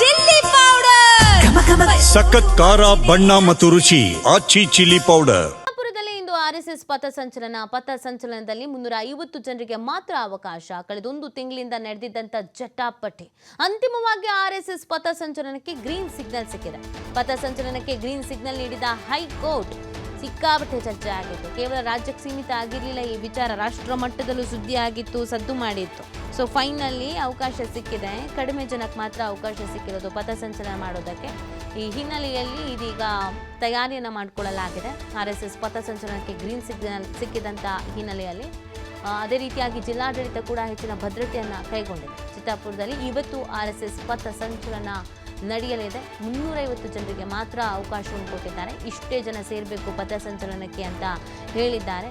Chilli powder. ಸಖತ್ ಖಾರ ಬಣ್ಣ ಮತ್ತು ರುಚಿ ಆಚಿ ಚಿಲ್ಲಿ ಪೌಡರ್. ಆರ್ಎಸ್ಎಸ್ ಪಥಸಂಚಲನ ಪಥಸಂಚಲನದಲ್ಲಿ ಮುನ್ನೂರ ಐವತ್ತು ಜನರಿಗೆ ಮಾತ್ರ ಅವಕಾಶ. ಕಳೆದೊಂದು ತಿಂಗಳಿಂದ ನಡೆದಿದ್ದಂಥ ಜಟಾಪಟಿ. ಅಂತಿಮವಾಗಿ ಆರ್ಎಸ್ಎಸ್ ಪಥಸಂಚಲನಕ್ಕೆ ಗ್ರೀನ್ ಸಿಗ್ನಲ್ ಸಿಕ್ಕಿದೆ. ಪಥಸಂಚಲನಕ್ಕೆ ಗ್ರೀನ್ ಸಿಗ್ನಲ್ ನೀಡಿದ ಹೈಕೋರ್ಟ್. ಸಿಕ್ಕಾಪಟ್ಟೆ ಚರ್ಚೆ ಆಗಿತ್ತು. ಕೇವಲ ರಾಜ್ಯಕ್ಕೆ ಸೀಮಿತ ಆಗಿರಲಿಲ್ಲ, ಈ ವಿಚಾರ ರಾಷ್ಟ್ರ ಮಟ್ಟದಲ್ಲೂ ಸುದ್ದಿ ಆಗಿತ್ತು, ಸದ್ದು ಮಾಡಿತ್ತು. ಸೊ ಫೈನಲ್ಲಿ ಅವಕಾಶ ಸಿಕ್ಕಿದೆ. ಕಡಿಮೆ ಜನಕ್ಕೆ ಮಾತ್ರ ಅವಕಾಶ ಸಿಕ್ಕಿರೋದು ಪಥಸಂಚಲನ ಮಾಡೋದಕ್ಕೆ. ಈ ಹಿನ್ನೆಲೆಯಲ್ಲಿ ಇದೀಗ ತಯಾರಿಯನ್ನು ಮಾಡಿಕೊಳ್ಳಲಾಗಿದೆ. ಆರ್ ಎಸ್ ಎಸ್ ಪಥಸಂಚಲನಕ್ಕೆ ಗ್ರೀನ್ ಸಿಗ್ನಲ್ ಸಿಕ್ಕಿದಂಥ ಹಿನ್ನೆಲೆಯಲ್ಲಿ ಅದೇ ರೀತಿಯಾಗಿ ಜಿಲ್ಲಾಡಳಿತ ಕೂಡ ಹೆಚ್ಚಿನ ಭದ್ರತೆಯನ್ನು ಕೈಗೊಂಡಿದೆ. ಚಿತ್ತಾಪುರದಲ್ಲಿ ಇವತ್ತು ಆರ್ ಎಸ್ ಎಸ್ ಪಥಸಂಚಲನ ನಡೆಯಲಿದೆ. ಮುನ್ನೂರೈವತ್ತು ಜನರಿಗೆ ಮಾತ್ರ ಅವಕಾಶವನ್ನು ಕೊಟ್ಟಿದ್ದಾರೆ. ಇಷ್ಟೇ ಜನ ಸೇರಬೇಕು ಪಥಸಂಚಲನಕ್ಕೆ ಅಂತ ಹೇಳಿದ್ದಾರೆ.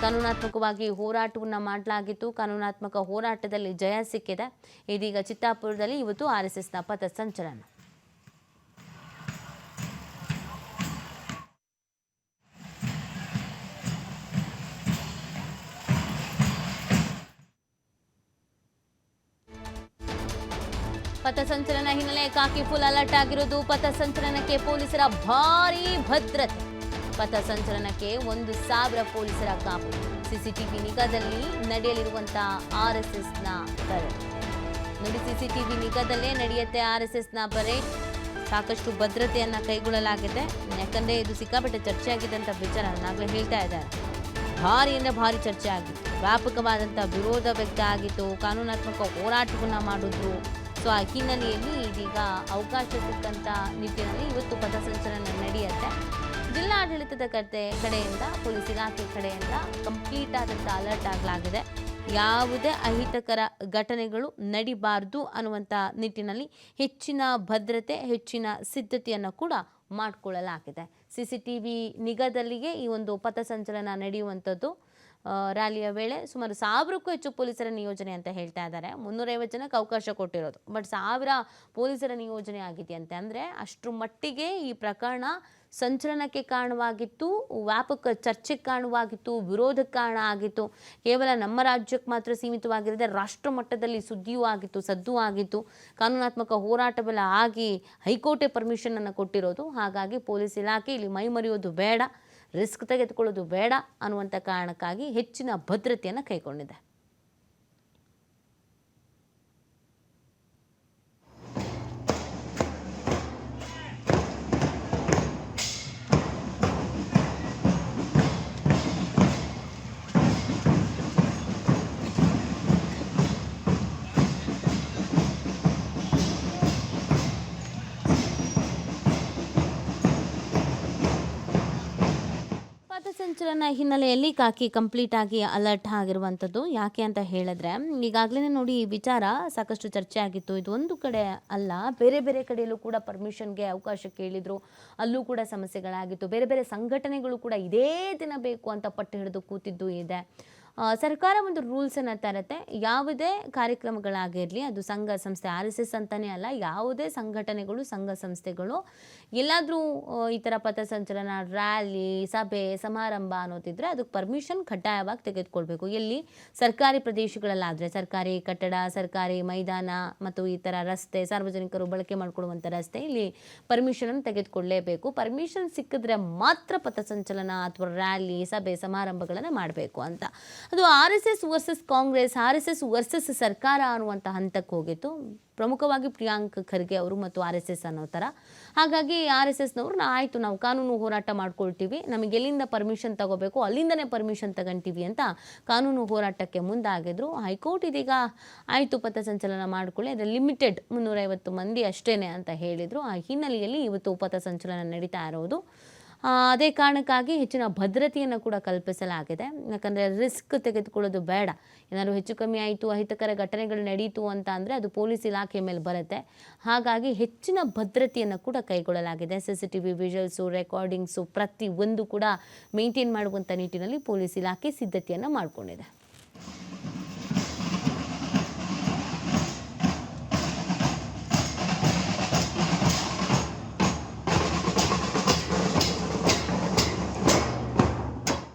ಕಾನೂನಾತ್ಮಕವಾಗಿ ಹೋರಾಟವನ್ನು ಮಾಡಲಾಗಿತ್ತು. ಕಾನೂನಾತ್ಮಕ ಹೋರಾಟದಲ್ಲಿ ಜಯ ಸಿಕ್ಕಿದೆ. ಇದೀಗ ಚಿತ್ತಾಪುರದಲ್ಲಿ ಇವತ್ತು ಆರ್ ಎಸ್ ಎಸ್ನ ಪಥಸಂಚಲನ ಪಥಸಂಚಲನ ಹಿನ್ನೆಲೆ ಕಾಕಿ ಫುಲ್ ಅಲರ್ಟ್ ಆಗಿರುವುದು. ಪಥಸಂಚಲನಕ್ಕೆ ಪೊಲೀಸರ ಭಾರೀ ಭದ್ರತೆ. ಪಥಸಂಚಲನಕ್ಕೆ ಒಂದು ಸಾವಿರ ಪೊಲೀಸರ ಕಾಪು ಸಿಸಿಟಿವಿ ನಿಗಾದಲ್ಲಿ ನಡೆಯಲಿರುವಂತಹ ಆರ್ ಎಸ್ ಎಸ್ನ ಪರೇಡ್ ನೋಡಿ, ಸಿಸಿಟಿವಿ ನಿಗಾದಲ್ಲೇ ನಡೆಯುತ್ತೆ ಆರ್ ಎಸ್ ಎಸ್ನ ಪರೇಡ್ ಸಾಕಷ್ಟು ಭದ್ರತೆಯನ್ನ ಕೈಗೊಳ್ಳಲಾಗಿದೆ. ಯಾಕಂದರೆ ಇದು ಸಿಕ್ಕಾಪಟ್ಟೆ ಚರ್ಚೆ ಆಗಿದೆ ಅಂತ ವಿಚಾರ ನಾಗಲೇ ಹೇಳ್ತಾ ಇದ್ದಾರೆ. ಭಾರಿ ಅಂದರೆ ಭಾರಿ ಚರ್ಚೆ ಆಗಿತ್ತು ವ್ಯಾಪಕವಾದಂಥ ವಿರೋಧ ವ್ಯಕ್ತ ಆಗಿತ್ತು. ಕಾನೂನಾತ್ಮಕ ಹೋರಾಟವನ್ನು ಮಾಡಿದ್ರು. ಸೊ ಆ ಹಿನ್ನೆಲೆಯಲ್ಲಿ ಇದೀಗ ಅವಕಾಶ ಸಿಕ್ಕಂಥ ನಿಟ್ಟಿನಲ್ಲಿ ಇವತ್ತು ಪಥಸಂಚಲನ ನಡೆಯುತ್ತೆ. ಜಿಲ್ಲಾಡಳಿತದ ಕತೆ, ಕಡೆಯಿಂದ ಪೊಲೀಸ್ ಇಲಾಖೆ ಕಡೆಯಿಂದ ಕಂಪ್ಲೀಟ್ ಆದಂಥ ಅಲರ್ಟ್ ಆಗಲಾಗಿದೆ. ಯಾವುದೇ ಅಹಿತಕರ ಘಟನೆಗಳು ನಡಿಬಾರ್ದು ಅನ್ನುವಂಥ ನಿಟ್ಟಿನಲ್ಲಿ ಹೆಚ್ಚಿನ ಭದ್ರತೆ, ಹೆಚ್ಚಿನ ಸಿದ್ಧತೆಯನ್ನು ಕೂಡ ಮಾಡಿಕೊಳ್ಳಲಾಗಿದೆ ಸಿ ಸಿ ಟಿ ವಿ ನಿಗಾದಲ್ಲಿಗೆ ಈ ಒಂದು ಪಥಸಂಚಲನ ನಡೆಯುವಂಥದ್ದು ರ್ಯಾಲಿಯ ವೇಳೆ ಸುಮಾರು ಸಾವಿರಕ್ಕೂ ಹೆಚ್ಚು ಪೊಲೀಸರ ನಿಯೋಜನೆ ಅಂತ ಹೇಳ್ತಾ ಇದ್ದಾರೆ. ಮುನ್ನೂರೈವತ್ತು ಜನಕ್ಕೆ ಅವಕಾಶ ಕೊಟ್ಟಿರೋದು. ಬಟ್ ಸಾವಿರ ಪೊಲೀಸರ ನಿಯೋಜನೆ ಆಗಿದೆಯಂತೆ ಅಂದರೆ ಅಷ್ಟರ ಮಟ್ಟಿಗೆ ಈ ಪ್ರಕರಣ ಸಂಚಲನಕ್ಕೆ ಕಾರಣವಾಗಿತ್ತು, ವ್ಯಾಪಕ ಚರ್ಚೆಗೆ ಕಾರಣವಾಗಿತ್ತು, ವಿರೋಧಕ್ಕೆ ಕಾರಣ ಆಗಿತ್ತು. ಕೇವಲ ನಮ್ಮ ರಾಜ್ಯಕ್ಕೆ ಮಾತ್ರ ಸೀಮಿತವಾಗಿರದೆ ರಾಷ್ಟ್ರ ಮಟ್ಟದಲ್ಲಿ ಸುದ್ದಿಯೂ ಆಗಿತ್ತು, ಸದ್ದು ಆಗಿತ್ತು. ಕಾನೂನಾತ್ಮಕ ಹೋರಾಟವೆಲ್ಲ ಆಗಿ ಹೈಕೋರ್ಟೇ ಪರ್ಮಿಷನನ್ನು ಕೊಟ್ಟಿರೋದು. ಹಾಗಾಗಿ ಪೊಲೀಸ್ ಇಲಾಖೆ ಇಲ್ಲಿ ಮೈಮರೆಯೋದು ಬೇಡ. ರಿಸ್ಕ್ ತೆಗೆದುಕೊಳ್ಳೋದು ಬೇಡ ಅನ್ನುವಂಥ ಕಾರಣಕ್ಕಾಗಿ ಹೆಚ್ಚಿನ ಭದ್ರತೆಯನ್ನು ಕೈಗೊಂಡಿದೆ. ಪಥಸಂಚಲನ ಹಿನ್ನೆಲೆಯಲ್ಲಿ ಕಾಕಿ ಕಂಪ್ಲೀಟ್ ಆಗಿ ಅಲರ್ಟ್ ಆಗಿರುವಂಥದ್ದು. ಯಾಕೆ ಅಂತ ಹೇಳಿದ್ರೆ ಈಗಾಗಲೇ ನೋಡಿ ಈ ವಿಚಾರ ಸಾಕಷ್ಟು ಚರ್ಚೆ ಆಗಿತ್ತು. ಇದು ಒಂದು ಕಡೆ ಅಲ್ಲ, ಬೇರೆ ಬೇರೆ ಕಡೆಯಲ್ಲೂ ಕೂಡ ಪರ್ಮಿಷನ್ಗೆ ಅವಕಾಶ ಕೇಳಿದ್ರು. ಅಲ್ಲೂ ಕೂಡ ಸಮಸ್ಯೆಗಳಾಗಿತ್ತು. ಬೇರೆ ಬೇರೆ ಸಂಘಟನೆಗಳು ಕೂಡ ಇದೇ ದಿನ ಬೇಕು ಅಂತ ಪಟ್ಟು ಹಿಡಿದು ಕೂತಿದ್ದು ಇದೆ. ಸರ್ಕಾರ ಒಂದು ರೂಲ್ಸನ್ನು ತರುತ್ತೆ. ಯಾವುದೇ ಕಾರ್ಯಕ್ರಮಗಳಾಗಿರಲಿ, ಅದು ಸಂಘ ಸಂಸ್ಥೆ ಆರ್ ಎಸ್ ಎಸ್ ಅಂತಲೇ ಅಲ್ಲ, ಯಾವುದೇ ಸಂಘಟನೆಗಳು, ಸಂಘ ಸಂಸ್ಥೆಗಳು, ಎಲ್ಲಾದರೂ ಈ ಥರ ಪಥಸಂಚಲನ ರ್ಯಾಲಿ ಸಭೆ, ಸಮಾರಂಭ ಅನ್ನೋದಿದ್ರೆ ಅದಕ್ಕೆ ಪರ್ಮಿಷನ್ ಕಡ್ಡಾಯವಾಗಿ ತೆಗೆದುಕೊಳ್ಬೇಕು. ಎಲ್ಲಿ? ಸರ್ಕಾರಿ ಪ್ರದೇಶಗಳಲ್ಲಾದರೆ, ಸರ್ಕಾರಿ ಕಟ್ಟಡ, ಸರ್ಕಾರಿ ಮೈದಾನ ಮತ್ತು ಈ ಥರ ರಸ್ತೆ, ಸಾರ್ವಜನಿಕರು ಬಳಕೆ ಮಾಡಿಕೊಳ್ಳುವಂಥ ರಸ್ತೆ, ಇಲ್ಲಿ ಪರ್ಮಿಷನನ್ನು ತೆಗೆದುಕೊಳ್ಳಲೇಬೇಕು ಪರ್ಮಿಷನ್ ಸಿಕ್ಕಿದ್ರೆ ಮಾತ್ರ ಪಥಸಂಚಲನ ಅಥವಾ ರ್ಯಾಲಿ ಸಭೆ, ಸಮಾರಂಭಗಳನ್ನು ಮಾಡಬೇಕು ಅಂತ. ಅದು R S S versus Congress, R S S versus ಸರ್ಕಾರ ಅನ್ನುವಂಥ ಹಂತಕ್ಕೆ ಹೋಗಿತ್ತು. ಪ್ರಮುಖವಾಗಿ ಪ್ರಿಯಾಂಕ್ ಖರ್ಗೆ ಅವರು ಮತ್ತು ಆರ್ ಎಸ್ ಎಸ್ ಅನ್ನೋ ಥರ. ಹಾಗಾಗಿ ಆರ್ ಎಸ್ ಎಸ್ನವ್ರು ಆಯಿತು, ನಾವು ಕಾನೂನು ಹೋರಾಟ ಮಾಡ್ಕೊಳ್ತೀವಿ. ನಮಗೆ ಎಲ್ಲಿಂದ ಪರ್ಮಿಷನ್ ತಗೋಬೇಕು, ಅಲ್ಲಿಂದನೇ ಪರ್ಮಿಷನ್ ತಗೊಂತೀವಿ ಅಂತ ಕಾನೂನು ಹೋರಾಟಕ್ಕೆ ಮುಂದಾಗಿದ್ರು. ಹೈಕೋರ್ಟ್ ಇದೀಗ ಆಯಿತು ಪಥಸಂಚಲನ ಮಾಡ್ಕೊಳ್ಳಿ. ಅದು ಲಿಮಿಟೆಡ್ ಮುನ್ನೂರೈವತ್ತು ಮಂದಿ ಅಷ್ಟೇನೆ ಅಂತ ಹೇಳಿದರು. ಆ ಹಿನ್ನೆಲೆಯಲ್ಲಿ ಇವತ್ತು ಪಥಸಂಚಲನ ನಡೀತಾ ಇರೋದು. ಅದೇ ಕಾರಣಕ್ಕಾಗಿ ಹೆಚ್ಚಿನ ಭದ್ರತೆಯನ್ನು ಕೂಡ ಕಲ್ಪಿಸಲಾಗಿದೆ. ಯಾಕಂದರೆ ರಿಸ್ಕ್ ತೆಗೆದುಕೊಳ್ಳೋದು ಬೇಡ. ಏನಾದರೂ ಹೆಚ್ಚು ಕಮ್ಮಿ ಆಯಿತು, ಅಹಿತಕರ ಘಟನೆಗಳು ನಡೆಯಿತು ಅಂತ ಅಂದರೆ ಅದು ಪೊಲೀಸ್ ಇಲಾಖೆ ಮೇಲೆ ಬರುತ್ತೆ. ಹಾಗಾಗಿ ಹೆಚ್ಚಿನ ಭದ್ರತೆಯನ್ನು ಕೂಡ ಕೈಗೊಳ್ಳಲಾಗಿದೆ. C C T V visuals recordings ಪ್ರತಿ ಒಂದು ಕೂಡ ಮೇಂಟೈನ್ ಮಾಡುವಂಥ ನಿಟ್ಟಿನಲ್ಲಿ ಪೊಲೀಸ್ ಇಲಾಖೆ ಸಿದ್ಧತೆಯನ್ನು ಮಾಡಿಕೊಂಡಿದೆ.